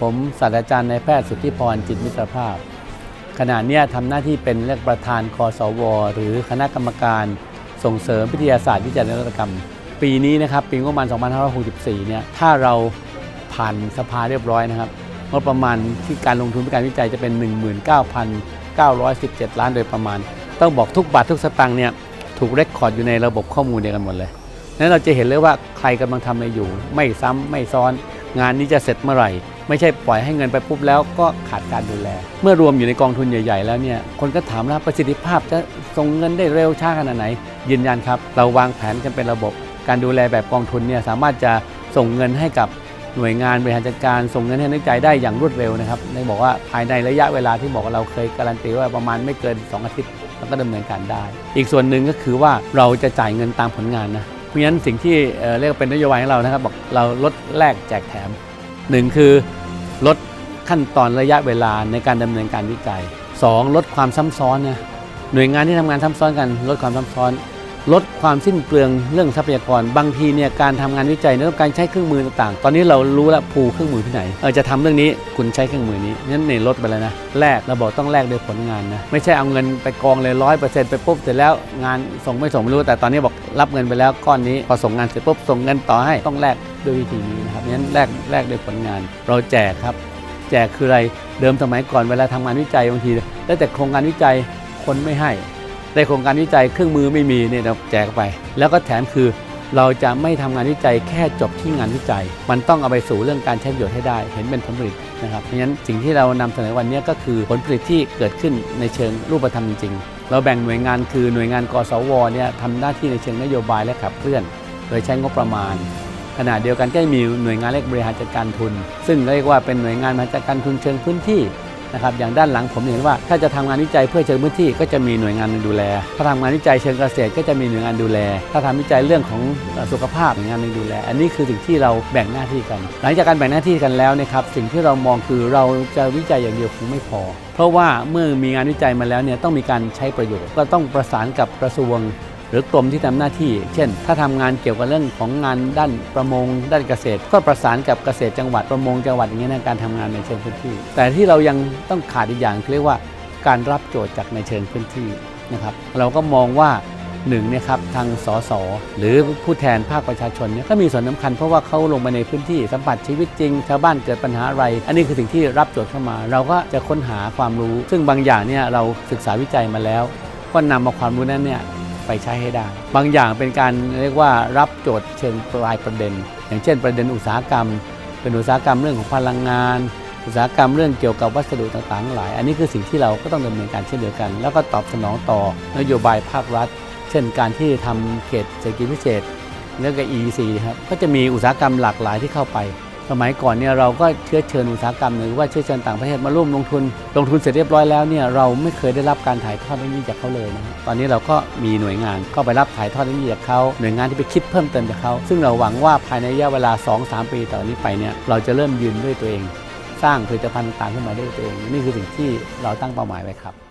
ผมศาสตราจารย์นายแพทย์สุทธิพรจิตมิตรภาพ ขณะนี้ทำหน้าที่เป็นเรียกประธานคอสว หรือคณะกรรมการส่งเสริมวิทยาศาสตร์วิจัยและนวัตกรรม ปีนี้นะครับปีงบประมาณ 2564 เนี่ยถ้าเราผ่านสภาเรียบร้อยนะครับงบประมาณที่การลงทุนเพื่อการวิจัยจะเป็น 19,917 ล้านโดยประมาณ ต้องบอกทุกบาททุกสตางค์เนี่ยถูกเรคคอร์ดอยู่ในระบบข้อมูลเดียวกันหมดเลยนั้นเราจะเห็นเลยว่าใครกำลังทำอะไรอยู่ ไม่ซ้ำไม่ซ้อน งานนี้จะเสร็จเมื่อไหร่ ไม่ใช่ปล่อยให้เงินไปปุ๊บแล้วก็ขาดการดูแล เมื่อรวมอยู่ในกองทุนใหญ่ ๆ แล้วเนี่ยคนก็ถามว่าประสิทธิภาพจะส่งเงินได้เร็วช้าขนาดไหน ยืนยันครับ เราวางแผนกันเป็นระบบ การดูแลแบบกองทุนเนี่ยสามารถจะส่งเงินให้กับหน่วยงานบริหารจัดการส่งเงินให้นักวิจัยได้อย่างรวดเร็วนะครับได้บอกว่าภายในระยะเวลาที่บอกว่าเราเคยการันตีว่าประมาณไม่เกิน 2 อาทิตย์แล้วก็ดำเนินการได้ อีกส่วนหนึ่งก็คือว่าเราจะจ่ายเงินตามผลงานนะ ราะฉะนั้นสิ่งที่เรียกเป็นนโยบายของเรานะครับบอกเราลดแลกแจกแถมหนึ่งคือลดขั้นตอนระยะเวลาในการดำเนินการวิจัยสองลดความซ้ำซ้อนนะหน่วยงานที่ทำงานซ้ำซ้อนกันลดความซ้ำซ้อน ลดความสิ้นเปลืองเรื่องทรัพยากร บางทีเนี่ยการทำงานวิจัยเนี่ยต้องการใช้เครื่องมือต่างๆ ตอนนี้เรารู้แล้วภูเครื่องมือที่ไหนเออจะทำเรื่องนี้คุณใช้เครื่องมือนี้นั้นเนี่ยลดไปแล้วนะแลกเราบอกต้องแลกด้วยผลงานนะไม่ใช่เอาเงินไปกองเลยร้อยเปอร์เซ็นต์ไปปุ๊บเสร็จแล้วงานส่งไม่ส่งไม่รู้แต่ตอนนี้บอกรับเงินไปแล้วก้อนนี้พอส่งงานเสร็จปุ๊บส่งเงินต่อให้ต้องแลกด้วยวิธีนี้นะครับนั้นแลกแลกด้วยผลงาน เราแจกครับ แจกคืออะไรเดิมสมัยก่อนเวลาทำงานวิจัยบางทีได้แต่โครงการวิจัยคนไม่ให้ ได้โครงการวิจัยเครื่องมือไม่มีเนี่ยเราแจกไป แล้วก็แถมคือเราจะไม่ทำงานวิจัยแค่จบที่งานวิจัย มันต้องเอาไปสู่เรื่องการใช้ประโยชน์ให้ได้ เห็นเป็นผลผลิตนะครับเพราะฉะนั้นสิ่งที่เรานำเสนอวันนี้ก็คือผลผลิตที่เกิดขึ้นในเชิงรูปธรรมจริงๆ เราแบ่งหน่วยงานคือหน่วยงานกสวเนี่ยทำหน้าที่ในเชิงนโยบายและขับเคลื่อน โดยใช้งบประมาณ ขณะเดียวกันก็มีหน่วยงานเล็กบริหารจัดการทุน ซึ่งเรียกว่าเป็นหน่วยงานบริหารจัดการทุนเชิงพื้นที่ นะครับอย่างด้านหลังผมเห็นว่า ถ้าจะทำงานวิจัยเพื่อเชิงพื้นที่ก็จะมีหน่วยงานหนึ่งดูแล ถ้าทำงานวิจัยเชิงเกษตรก็จะมีหน่วยงานดูแล ถ้าทำวิจัยเรื่องของสุขภาพหน่วยงานหนึ่งดูแล อันนี้คือสิ่งที่เราแบ่งหน้าที่กัน หลังจากการแบ่งหน้าที่กันแล้วนะครับสิ่งที่เรามองคือเราจะวิจัยอย่างเดียวคงไม่พอ เพราะว่าเมื่อมีงานวิจัยมาแล้วเนี่ยต้องมีการใช้ประโยชน์ ก็ต้องประสานกับกระทรวง หรือกรมที่ทำหน้าที่ เช่น ถ้าทำงานเกี่ยวกับเรื่องของงานด้านประมง ด้านเกษตร ก็ประสานกับเกษตรจังหวัดประมงจังหวัดอย่างเงี้ยในการทำงานในเชิงพื้นที่ แต่ที่เรายังต้องขาดอีกอย่างคือเรียกว่าการรับโจทย์จากในเชิงพื้นที่นะครับ เราก็มองว่าหนึ่งเนี่ยครับทางสสหรือผู้แทนภาคประชาชนเนี่ยก็มีส่วนสำคัญเพราะว่าเขาลงไปในพื้นที่สัมผัสชีวิตจริง ชาวบ้านเกิดปัญหาอะไร อันนี้คือสิ่งที่รับโจทย์เข้ามา เราก็จะค้นหาความรู้ ซึ่งบางอย่างเนี่ยเราศึกษาวิจัยมาแล้ว ก็นำเอาความรู้นั้นเนี่ย ไปใช้ให้ได้ บางอย่างเป็นการเรียกว่ารับโจทย์เชิงปลายประเด็น อย่างเช่น ประเด็นอุตสาหกรรม เป็นอุตสาหกรรมเรื่องของพลังงาน อุตสาหกรรมเรื่องเกี่ยวกับวัสดุต่างๆหลาย อันนี้คือสิ่งที่เราก็ต้องดำเนินการเช่นเดียวกัน แล้วก็ตอบสนองต่อนโยบายภาครัฐ เช่น การที่ทำเขตเศรษฐกิจพิเศษเรื่องกับ EEC ครับก็จะมีอุตสาหกรรมหลากหลายที่เข้าไป สมัยก่อนเนี่ยเราก็เชื้อเชิญอุตสาหกรรม หรือว่าเชื้อเชิญต่างประเทศมาร่วมลงทุน ลงทุนเสร็จเรียบร้อยแล้วเนี่ยเราไม่เคยได้รับการถ่ายทอดเทคโนโลยีจากเขาเลยนะตอนนี้เราก็มีหน่วยงานก็ไปรับถ่ายทอดเทคโนโลยีจากเขาหน่วยงานที่ไปคิดเพิ่มเติมจากเขาซึ่งเราหวังว่าภายในระยะเวลา 2-3 ปีต่อนี้ไปเนี่ยเราจะเริ่มยืนด้วยตัวเอง สร้างผลิตภัณฑ์ต่างๆขึ้นมาด้วยตัวเอง นี่คือสิ่งที่เราตั้งเป้าหมายไว้ครับ